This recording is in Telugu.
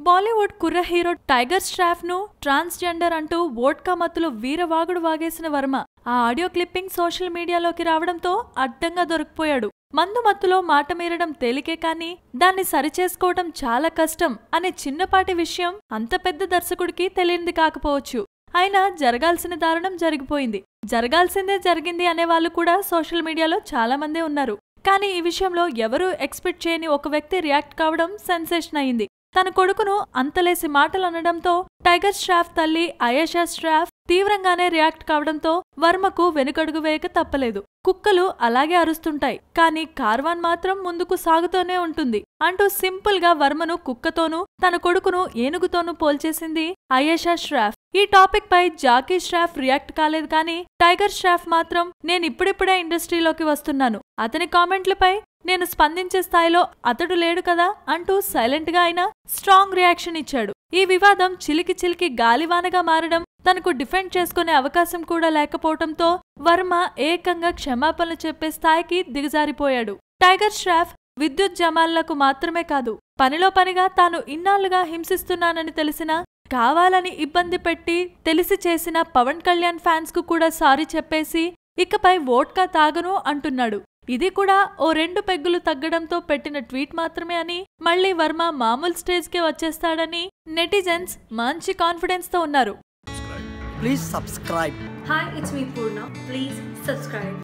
బాలీవుడ్ కుర్ర హీరో టైగర్ స్ట్రాఫ్ను ట్రాన్స్జెండర్ అంటూ వోడ్కా మత్తులో వీరవాగుడు వాగేసిన వర్మ ఆ ఆడియో క్లిప్పింగ్ సోషల్ మీడియాలోకి రావడంతో అడ్డంగా దొరికిపోయాడు. మందు మత్తులో మాట మీరడం తేలికే కానీ దాన్ని సరిచేసుకోవడం చాలా కష్టం అనే చిన్నపాటి విషయం అంత పెద్ద దర్శకుడికి తెలియంది కాకపోవచ్చు. అయినా జరగాల్సిన దారుణం జరిగిపోయింది. జరగాల్సిందే జరిగింది అనే వాళ్ళు కూడా సోషల్ మీడియాలో చాలామందే ఉన్నారు. కానీ ఈ విషయంలో ఎవరూ ఎక్స్పెక్ట్ చేయని ఒక వ్యక్తి రియాక్ట్ కావడం సెన్సేషన్ అయింది. తన కొడుకును అంతలేసి మాటలు అనడంతో టైగర్ స్ట్రాఫ్ తల్లి అయేషా స్ట్రాఫ్ తీవ్రంగానే రియాక్ట్ కావడంతో వర్మకు వెనుకడుగు వేయక తప్పలేదు. కుక్కలు అలాగే అరుస్తుంటాయి కానీ కార్వాన్ మాత్రం ముందుకు సాగుతూనే ఉంటుంది. అంటూ సింపుల్గా వర్మను కుక్కతోనూ తన కొడుకును ఏనుగుతోనూ పోల్చేసింది అయేషా ష్రాఫ్. ఈ టాపిక్ పై జాకీ ష్రాఫ్ రియాక్ట్ కాలేదు కానీ టైగర్ ష్రాఫ్ మాత్రం నేను ఇప్పుడిప్పుడే ఇండస్ట్రీలోకి వస్తున్నాను. అతని కామెంట్లపై నేను స్పందించే స్థాయిలో అతడు లేడు కదా అంటూ సైలెంట్గా అయినా స్ట్రాంగ్ రియాక్షన్ ఇచ్చాడు. ఈ వివాదం చిలికి చిలికి గాలివానగా మారడం తనకు డిఫెండ్ చేసుకునే అవకాశం కూడా లేకపోవడంతో వర్మ ఏకంగా క్షమాపణలు చెప్పే స్థాయికి దిగజారిపోయాడు. టైగర్ ష్రాఫ్ విద్యుత్ జమాలకు మాత్రమే కాదు పనిలో పనిగా తాను ఇన్నాళ్ళుగా హింసిస్తున్నానని తెలిసినా కావాలని ఇబ్బంది పెట్టి తెలిసి చేసిన పవన్ కళ్యాణ్ ఫ్యాన్స్కు కూడా సారీ చెప్పేసి ఇకపై వోట్కా తాగను అంటున్నాడు ఇది కూడా ఓ రెండు పెగ్గులు తగ్గడంతో పెట్టిన ట్వీట్ మాత్రమే అని మళ్ళీ వర్మ మామూలు స్టేజ్కే వచ్చేస్తాడని నెటిజన్స్ మంచి కాన్ఫిడెన్స్తో ఉన్నారు Please subscribe. Hi, it's me Purna. Please subscribe.